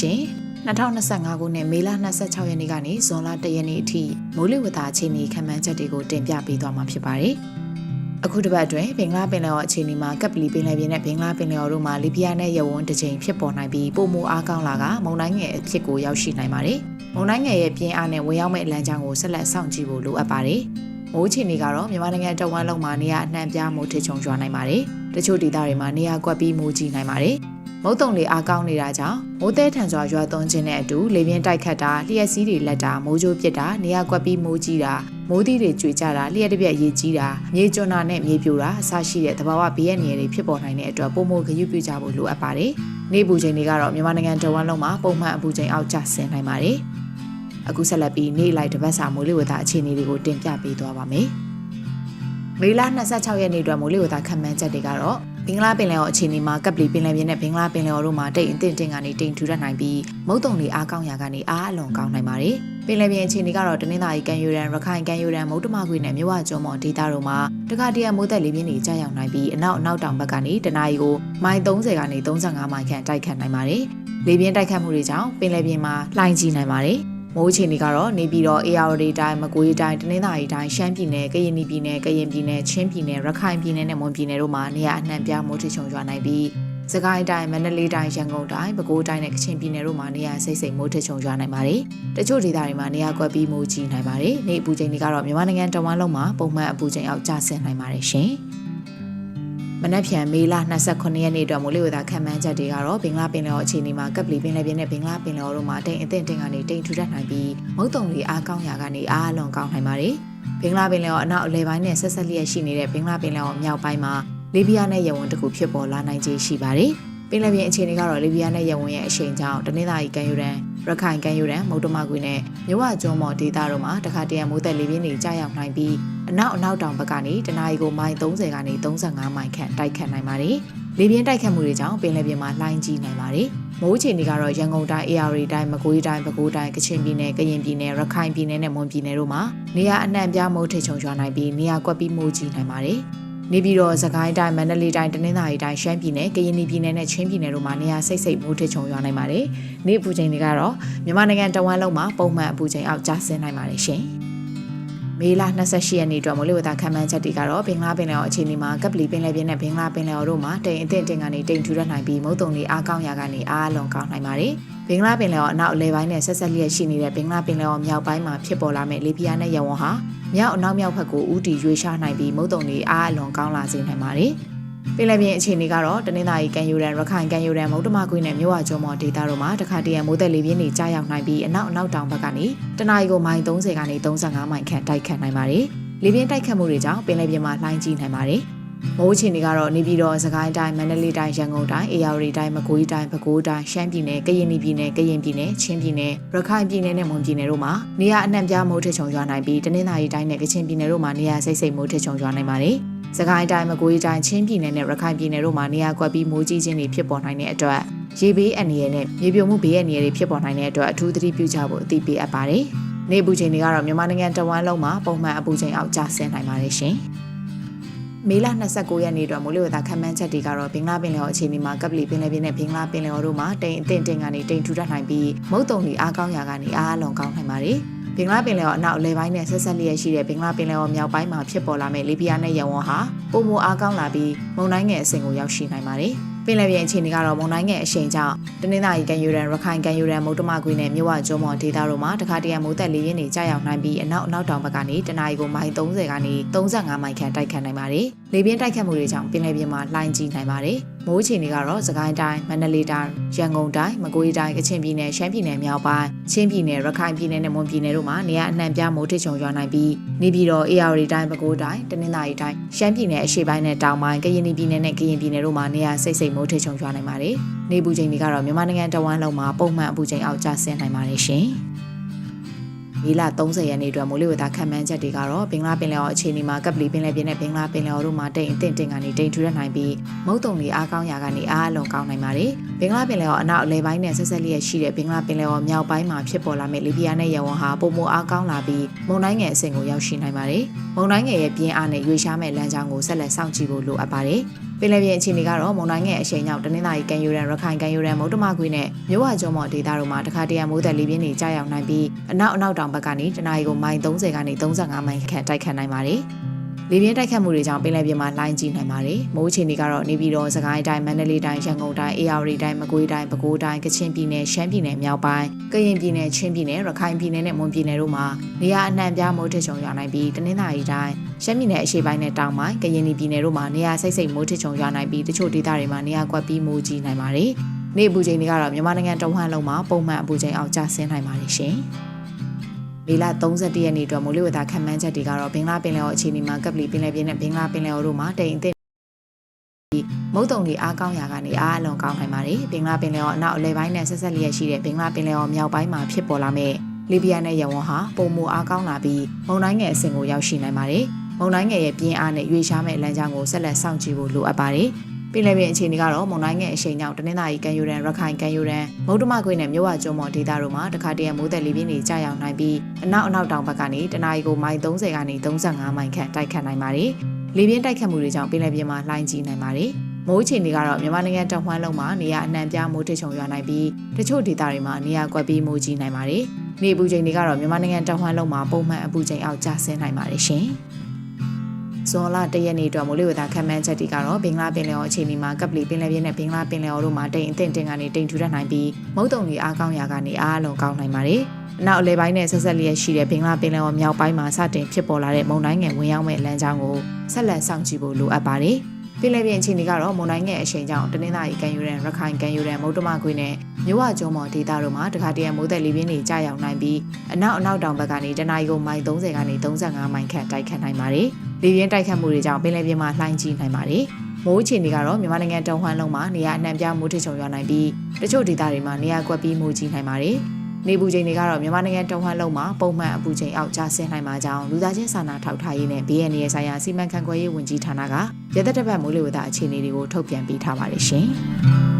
ရှင်2025ခုနှစ်မေလ26ရက်နေ့ကနေဇွန်လ1ရက်နေ့အထိမိုးလေဝသအခြေအနေခန့်မှန်းချက်တွေကိုတင်ပြပေးသွားမှာဖြစ်ပါတယ်။အခုတစ်ပတ်အတွင်းဘင်္ဂလားပင်လယ်အော်အခြေအနေမှာကပ်ပလီပင်လယ်ပြင်နဲ့ဘင်္ဂလားပင်လယ်အော်တို့မှာလီဘီယာနဲ့ရဝန်းတစ်ချိန်ဖြစ်ပေါ်နိုင်ပြီးပုံမူအားကောင်းလာကမုန်တိုင်းငယ်အဖြစ်ကိုရောက်ရှိနိုင်ပါတယ်။မုန်တိုင်းငယ်ရဲ့ပြင်းအားနဲ့ဝင်ရောက်မဲ့အလံကြောင်းကိုဆက်လက်စောင့်ကြည့်ဖို့လိုအပ်ပါတယ်။မိုးအခြေအနေကတော့မြန်မာနိုင်ငံတဝန်းလုံးမှာနေရာအနှံ့ပြားမိုးထချုံရွာနိုင်ပါတယ်။ တချို့ဒေသတွေမှာနေရာကွက်ပြီးမိုးကြီးနိုင်ပါတယ်။မုတ်တုံလေအားကောင်းနေတာကြောင့်မိုးတဲထန်စွာရွာသွန်းခြင်းနဲ့အတူလေပြင်းတိုက်ခတ်တာလျှက်စီးတွေလက်တာမိုးကြိုးပစ်တာနေရာကွက်ပြီးမိုးကြီးတာမိုးသီးတွေကျွေကြတာလျှက်တစ်ပြက်ရေကြီးတာမြေကျွန်းတာနဲ့မြေပြိုတာအစရှိတဲ့သဘာဝဘေးရန်တွေဖြစ်ပေါ်နိုင်တဲ့အတွက်ပုံမိုဂရုပြုကြဖို့လိုအပ်ပါတယ်။နေပူချိန်တွေကတော့မြန်မာနိုင်ငံတဝန်းလုံးမှာပုံမှန်အပူချိန်အောက်ကျဆင်းနိုင်ပါတယ်။အခုဆက်လက်ပြီးနေလိုက်တပတ်စာမိုးလေဝသအခြေအနေတွေကိုတင်ပြပေးသွားပါမယ်။ မေလ26ရက်နေ့အတွက်မိုးလေဝသခန့်မှန်းချက်တွေကတော့ဘင်္ဂလားပင်လယ်အော်အခြေအနေမှာကပ်ပလီပင်လယ်ပြင်နဲ့ဘင်္ဂလားပင်လယ်အော်တို့မှာတိတ်အထင်တင်ကနေတိမ်ထူထပ်နိုင်ပြီးမုတ်တုံတွေအားကောင်းရာကနေအားအလွန်ကောင်းနိုင်ပါတယ်။ပင်လယ်ပြင်အခြေအနေကတော့တနင်္သာရီကမ်းရိုးတန်းရခိုင်ကမ်းရိုးတန်းမုတ်တမခွေနဲ့မြဝကျွန်းမော်ဒေသတို့မှာတခါတရမိုးသက်လေပြင်းတွေကြာရောက်နိုင်ပြီးအနောက်အနောက်တောင်ဘက်ကနေတနအီကိုမိုင်30ကနေ35မိုင်ခန့်တိုက်ခတ်နိုင်ပါတယ်။လေပြင်းတိုက်ခတ်မှုတွေကြောင့်ပင်လယ်ပြင်မှာလှိုင်းကြီးနိုင်ပါတယ်။ မိုးအခြေအနေကတော့နေပြည်တော် AR တိုင်းမကွေးတိုင်းတနင်္သာရီတိုင်းရှမ်းပြည်နယ်ကရင်ပြည်နယ်ကရင်ပြည်နယ်ချင်းပြည်နယ်ရခိုင်ပြည်နယ်နဲ့မွန်ပြည်နယ်တို့မှာနေရာအနှံ့ပြားမိုးထချုံရွာနိုင်ပြီးစကိုင်းတိုင်းမန္တလေးတိုင်းရန်ကုန်တိုင်းပဲခူးတိုင်းနဲ့ကချင်ပြည်နယ်တို့မှာနေရာစိတ်စိတ်မိုးထချုံရွာနိုင်ပါတယ်။တချို့ဒေသတွေမှာနေရာကွက်ပြီးမိုးကြီးနိုင်ပါတယ်။နေအပူချိန်တွေကတော့မြန်မာနိုင်ငံတဝန်းလုံးမှာပုံမှန်အပူချိန်အောက်ကျဆင်းနိုင်ပါတယ်ရှင်။ မနက်ဖြန်မေလ29ရက်နေ့အတွက်မိုးလေဝသခန့်မှန်းချက်တွေကတော့ဘင်္ဂလားပင်လယ်အော်အခြေအနေမှာကပ်ပလီပင်လယ်ပြင်နဲ့ဘင်္ဂလားပင်လယ်အော်တို့မှာတိမ်အထင်တင်ကနေတိမ်ထူထပ်နိုင်ပြီးမုတ်တုံလီအားကောင်းရာကနေအားအလွန်ကောင်းနိုင်ပါတယ်။ဘင်္ဂလားပင်လယ်အော်အနောက်အလယ်ပိုင်းနဲ့ဆက်ဆက်လျက်ရှိနေတဲ့ဘင်္ဂလားပင်လယ်အော်မြောက်ပိုင်းမှာလီဘီယာနဲ့ယမန်တခုဖြစ်ပေါ်လာနိုင်ခြေရှိပါတယ်။ပင်လယ်ပြင်အခြေအနေကတော့လီဘီယာနဲ့ယမန်ရဲ့အရှိန်ကြောင့်တနင်္သာရီကမ်းရိုးတန်း ရခိုင်ကမ်းရိုးတန်းမုတ်တမကွေနဲ့မြဝကျွန်းမော်ဒေသတို့မှာတခါတရံမိုးသက်လေပြင်းတွေကြာရောက်နိုင်ပြီးအနောက်အနောက်တောင်ဘက်ကနေတနအီကိုမိုင်30ကနေ35မိုင်ခန့်တိုက်ခတ်နိုင်ပါတယ်။လေပြင်းတိုက်ခတ်မှုတွေကြောင့်ပင်လယ်ပြင်မှာလှိုင်းကြီးနိုင်ပါတယ်။မိုးချိန်တွေကတော့ရန်ကုန်တိုင်း AR တိုင်းမကွေးတိုင်းပဲခူးတိုင်းကချင်ပြည်နယ်ကရင်ပြည်နယ်ရခိုင်ပြည်နယ်နဲ့မွန်ပြည်နယ်တို့မှာနေရာအနှံ့ပြားမိုးထိတ်ချုံရွာနိုင်ပြီးနေရာကွက်ပြီးမိုးကြီးနိုင်ပါတယ်။ နေပြည်တော်စကိုင်းတိုင်းမန္တလေးတိုင်းတနင်္သာရီတိုင်းရှမ်းပြည်နယ်ကရင်ပြည်နယ်နဲ့ချင်းပြည်နယ်တို့မှာနေရာစိတ်စိတ်မိုးထချုံရွာနိုင်ပါတယ်။နေ့အပူချိန်တွေကတော့မြန်မာနိုင်ငံတဝန်းလုံးမှာပုံမှန်အပူချိန်အောက်ကျဆင်းနိုင်ပါတယ်ရှင်။ မေလ28ရက်နေ့အတွက်မိုးလေဝသခန့်မှန်းချက်တွေကတော့ဘင်္ဂလားပင်လယ်အော်အခြေအနေမှာကပ်ပလီပင်လယ်ပြင်နဲ့ဘင်္ဂလားပင်လယ်အော်တို့မှာတိမ်အထင်တင်ကနေတိမ်ထူထပ်နိုင်ပြီးမုတ်တုံတွေအားကောင်းရာကနေအားအလွန်ကောင်းနိုင်ပါတယ်။ဘင်္ဂလားပင်လယ်အော်အနောက်အလဲပိုင်းနဲ့ဆက်ဆက်လျက်ရှိနေတဲ့ဘင်္ဂလားပင်လယ်အော်မြောက်ပိုင်းမှာဖြစ်ပေါ်လာမဲ့လေပြင်းနဲ့ရဝန်းဟာမြောက်အနောက်မြောက်ဘက်ကိုဥတီရွေ့ရှားနိုင်ပြီးမုတ်တုံတွေအားအလွန်ကောင်းလာစေနိုင်ပါတယ်။ ပင်လယ်ပြင်အခြေအနေကတော့တနင်္သာရီကမ်းရိုးတန်းရခိုင်ကမ်းရိုးတန်းမုတ်တမကွေးနဲ့မြဝကျွန်းမော်ဒေသတို့မှာတခါတရံမိုးသက်လေပြင်းတွေကြားရောက်နိုင်ပြီးအနောက်အနောက်တောင်ဘက်ကနေတနအီကိုမိုင်30ကနေ35မိုင်ခန့်တိုက်ခတ်နိုင်ပါတယ်။လေပြင်းတိုက်ခတ်မှုတွေကြောင့်ပင်လယ်ပြင်မှာလှိုင်းကြီးနိုင်ပါတယ်။မိုးချင်တွေကတော့နေပြည်တော်စကိုင်းတိုင်းမန္တလေးတိုင်းရန်ကုန်တိုင်းအေရဝတီတိုင်းမကွေးတိုင်းပဲခူးတိုင်းရှမ်းပြည်နယ်ကရင်ပြည်နယ်ကရင်ပြည်နယ်ချင်းပြည်နယ်ရခိုင်ပြည်နယ်နဲ့မွန်ပြည်နယ်တို့မှာနေရာအနှံ့ပြားမိုးထချုံရွာနိုင်ပြီးတနင်္သာရီတိုင်းနဲ့ကချင်ပြည်နယ်တို့မှာနေရာစိတ်စိတ်မိုးထချုံရွာနိုင်ပါတယ်။ စကိုင်းတိုင်းမကွေးတိုင်းချင်းပြည်နယ်နဲ့ရခိုင်ပြည်နယ်တို့မှာနေရာကွက်ပြီးမိုးကြီးခြင်းတွေဖြစ်ပေါ်နိုင်တဲ့အတွက်ရေဘေးအန္တရာယ်နဲ့မြေပြိုမှုဘေးအန္တရာယ်တွေဖြစ်ပေါ်နိုင်တဲ့အတွက်အထူးသတိပြုကြဖို့အသိပေးအပ်ပါတယ်။နေပူချိန်တွေကတော့မြန်မာနိုင်ငံတဝန်းလုံးမှာပုံမှန်အပူချိန်အောက်ကျဆင်းနိုင်ပါတယ်ရှင်။မေလ29ရက်နေ့အတွက်မိုးလေဝသခန့်မှန်းချက်တွေကတော့ဘင်္ဂလားပင်လယ်အော်အခြေအနေမှာကပလီပင်လယ်ပြင်နဲ့ဘင်္ဂလားပင်လယ်အော်တို့မှာတိမ်အထင်တင်ကနေတိမ်ထူထပ်နိုင်ပြီးမုတ်တုံလီအားကောင်းရာကနေအားအလွန်ကောင်းနိုင်ပါတယ်။ ဘင်္ဂလားပင်လယ်အော်အနောက်အလယ်ပိုင်းနဲ့ဆက်ဆက်လျက်ရှိတဲ့ဘင်္ဂလားပင်လယ်အော်မြောက်ပိုင်းမှာဖြစ်ပေါ်လာမဲ့လီဘီယာနဲ့ယဝန်ဟာပုံမအားကောင်းလာပြီးမုန်တိုင်းငယ်အဆင့်ကိုရောက်ရှိနိုင်ပါတယ်။ပင်လယ်ပြင်အခြေအနေကတော့မုန်တိုင်းငယ်အရှိန်ကြောင့်တနင်္သာရီကမ်းရိုးတန်းရခိုင်ကမ်းရိုးတန်းမုတ်တမကွေးနဲ့မြဝကျွန်းမော်ဒေသတို့မှာတခါတရံမိုးသက်လေရင်တွေကြာရောက်နိုင်ပြီးအနောက်အနောက်တောင်ဘက်ကနေတနအီကိုမိုင်30ကနေ35မိုင်ခန့်တိုက်ခတ်နိုင်ပါတယ်။ လေပြင်းတိုက်ခတ်မှုတွေကြောင့်ပင်လယ်ပြင်မှာလှိုင်းကြီးနိုင်ပါတယ်။မိုးအခြေအနေကတော့စကိုင်းတိုင်းမန္တလေးတိုင်းရန်ကုန်တိုင်းမကွေးတိုင်းကချင်ပြည်နယ်ရှမ်းပြည်နယ်မြောက်ပိုင်းချင်းပြည်နယ်ရခိုင်ပြည်နယ်နဲ့မွန်ပြည်နယ်တို့မှာနေရာအနှံ့ပြားမိုးထချုံရွာနိုင်ပြီးနေပြည်တော်အေရဝတီတိုင်းပဲခူးတိုင်းတနင်္သာရီတိုင်းရှမ်းပြည်နယ်အရှေ့ပိုင်းနဲ့တောင်ပိုင်းကရင်ပြည်နယ်နဲ့ကရင်ပြည်နယ်တို့မှာနေရာစိတ်စိတ်မိုးထချုံရွာနိုင်ပါတယ်။နေပူချိန်တွေကတော့မြန်မာနိုင်ငံတဝန်းလုံးမှာပုံမှန်အပူချိန်အောက်ကျဆင်းနိုင်ပါတယ်ရှင်။ မေလ30ရက်နေ့အတွက်မိုးလေဝသခန့်မှန်းချက်တွေကတော့ဘင်္ဂလားပင်လယ်အော်အခြေအနေမှာကပ်ပလီပင်လယ်ပြင်နဲ့ဘင်္ဂလားပင်လယ်အော်တို့မှာတိမ်အထင်တင်ကနေတိမ်ထူရနိုင်ပြီးမုတ်တုံတွေအားကောင်းရာကနေအားအလွန်ကောင်းနိုင်ပါတယ်။ဘင်္ဂလားပင်လယ်အော်အနောက်အလယ်ပိုင်းနဲ့ဆက်ဆက်လျက်ရှိတဲ့ဘင်္ဂလားပင်လယ်အော်မြောက်ပိုင်းမှာဖြစ်ပေါ်လာမယ့်လီဘီယာနဲ့ယမန်ဟာပုံမအားကောင်းလာပြီးမုန်တိုင်းငယ်အဆင့်ကိုရောက်ရှိနိုင်ပါတယ်။မုန်တိုင်းငယ်ရဲ့ပြင်းအားနဲ့ရွေရှားမဲ့လမ်းကြောင်းကိုဆက်လက်စောင့်ကြည့်ဖို့လိုအပ်ပါတယ်။ ပပင်လယ်ပြင်အခြေအနေကတော့မုန်တိုင်းငယ်အရှိန်ကြောင့်တနင်္သာရီကမ်းရိုးတန်းရခိုင်ကမ်းရိုးတန်းမုတ်တမကွေနဲ့မြို့ဝကျွန်းမော်ဒေသတို့မှာတခါတရံမိုးသက်လေပြင်းတွေကြာရောက်နိုင်ပြီးအနောက်အနောက်တောင်ဘက်ကနေတနအီကိုမိုင်30ကနေ35မိုင်ခန့်တိုက်ခတ်နိုင်ပါတယ်။ လေပြင်းတိုက်ခတ်မှုတွေကြောင့်ပင်လယ်ပြင်မှာလှိုင်းကြီးနိုင်ပါတယ်။မိုးအခြေအနေကတော့နေပြည်တော်၊စကိုင်းတိုင်း၊မန္တလေးတိုင်း၊ရန်ကုန်တိုင်း၊အေရဝတီတိုင်း၊မကွေးတိုင်း၊ပဲခူးတိုင်း၊ကချင်ပြည်နယ်၊ရှမ်းပြည်နယ်မြောက်ပိုင်း၊ကရင်ပြည်နယ်၊ချင်းပြည်နယ်၊ရခိုင်ပြည်နယ်နဲ့မွန်ပြည်နယ်တို့မှာနေရာအနှံ့ပြားမိုးထစ်ချုံရွာနိုင်ပြီးတနင်္သာရီတိုင်းရှမ်းပြည်နယ်အရှေ့ပိုင်းနဲ့တောင်ပိုင်းကရင်ပြည်နယ်တို့မှာနေရာစိတ်စိတ်မိုးထစ်ချုံရွာနိုင်ပြီးတချို့ဒေသတွေမှာနေရာကွက်ပြီးမိုးကြီးနိုင်ပါတယ်။နေ့အပူချိန်တွေကတော့မြန်မာနိုင်ငံတဝန်းလုံးမှာပုံမှန်အပူချိန်အောင်ကျဆင်းနိုင်ပါတယ်ရှင်။ မေလ31ရက်နေ့အတွက်မိုးလေဝသခန့်မှန်းချက်တွေကတော့ဘင်္ဂလားပင်လယ်အော်အခြေအနေမှာကပလီပင်လယ်ပြင်နဲ့ဘင်္ဂလားပင်လယ်အော်တို့မှာတိမ်အထက်မုတ်တုံတွေအားကောင်းရာကနေအားအလွန်ကောင်းနိုင်ပါတယ်။ဘင်္ဂလားပင်လယ်အော်အနောက်အလယ်ပိုင်းနဲ့ဆက်ဆက်လျက်ရှိတဲ့ဘင်္ဂလားပင်လယ်အော်မြောက်ပိုင်းမှာဖြစ်ပေါ်လာမဲ့လီဘီယာနဲ့ယမန်ဟာပုံမူအားကောင်းလာပြီးမုန်တိုင်းငယ်အဆင့်ကိုရောက်ရှိနိုင်ပါတယ်။မုန်တိုင်းငယ်ရဲ့ပြင်းအားနဲ့ရွေရှားမဲ့လမ်းကြောင်းကိုဆက်လက်စောင့်ကြည့်ဖို့လိုအပ်ပါတယ်။ ပင်လယ်ပြင်အခြေအနေကတော့မုန်တိုင်းငယ်အရှိန်ကြောင့်တနင်္သာရီကမ်းရိုးတန်းရခိုင်ကမ်းရိုးတန်းမုတ်တမခွေနဲ့မြဝကျွန်းမော်ဒေသတို့မှာတခါတရံမိုးသက်လေပြင်းတွေကြာရောက်နိုင်ပြီးအနောက်အနောက်တောင်ဘက်ကနေတနအီကိုမိုင်30ကနေ35မိုင်ခန့်တိုက်ခတ်နိုင်ပါတယ်။လေပြင်းတိုက်ခတ်မှုတွေကြောင့်ပင်လယ်ပြင်မှာလှိုင်းကြီးနိုင်ပါတယ်။မိုးအခြေအနေကတော့မြန်မာနိုင်ငံတောင်ပိုင်းလုံးမှာနေရာအနှံ့ပြားမိုးထစ်ချုံရွာနိုင်ပြီးတချို့ဒေသတွေမှာနေရာကွက်ပြီးမိုးကြီးနိုင်ပါတယ်။နေပူချိန်တွေကတော့မြန်မာနိုင်ငံတောင်ပိုင်းလုံးမှာပုံမှန်အပူချိန်အောက်ကျဆင်းနိုင်ပါတယ်ရှင်။ ဇွန်လတရက်နေ့အတွက်မိုးလေဝသခန့်မှန်းချက်တွေကတော့ဘင်္ဂလားပင်လယ်အော်အခြေအနေမှာကပလီပင်လယ်ပြင်နဲ့ဘင်္ဂလားပင်လယ်အော်တို့မှာတိမ်အထင်တင်ကနေတိမ်ထူထပ်နိုင်ပြီးမုတ်တုံတွေအားကောင်းရာကနေအားအလွန်ကောင်းနိုင်ပါတယ်။အနောက်အလယ်ပိုင်းနဲ့ဆက်ဆက်လျက်ရှိတဲ့ဘင်္ဂလားပင်လယ်အော်မြောက်ပိုင်းမှာစတင်ဖြစ်ပေါ်လာတဲ့မုန်တိုင်းငယ်ဝင်ရောက်မဲ့လမ်းကြောင်းကိုဆက်လက်စောင့်ကြည့်ဖို့လိုအပ်ပါတယ်။ပင်လယ်ပြင်အခြေအနေကတော့မုန်တိုင်းငယ်အရှိန်ကြောင့်တနင်္သာရီကမ်းရိုးတန်းရခိုင်ကမ်းရိုးတန်းမုတ်တမခွေနဲ့မြဝကျွန်းမော်ဒေသတို့မှာတခါတရံမိုးသက်လေပြင်းတွေကြာရောက်နိုင်ပြီးအနောက်အနောက်တောင်ဘက်ကနေတနအီကိုမိုင်30ကနေ35မိုင်ခန့်တိုက်ခတ်နိုင်ပါတယ်။ လေပြင်းတိုက်ခတ်မှုတွေကြောင့်ပင်လယ်ပြင်မှာလှိုင်းကြီးနိုင်ပါတယ်။မိုးအခြေအနေကတော့မြန်မာနိုင်ငံတောင်ဝမ်းလုံးမှာနေရာအနှံ့ပြားမိုးထစ်ချုံရွာနိုင်ပြီးတချို့ဒေသတွေမှာနေရာကွက်ပြီးမိုးကြီးနိုင်ပါတယ်။နေပူချိန်တွေကတော့မြန်မာနိုင်ငံတောင်ဝမ်းလုံးမှာပုံမှန်အပူချိန်အောက်ကျဆင်းနိုင်မှာကြောင်းလူသားချင်းစာနာထောက်ထားရေးနဲ့ BNN ရဲ့ဆိုင်ရာစီမံခန့်ခွဲရေးဝန်ကြီးဌာနကရသက်တပတ်မိုးလေဝသအခြေအနေတွေကိုထုတ်ပြန်ပေးထားပါတယ်ရှင်။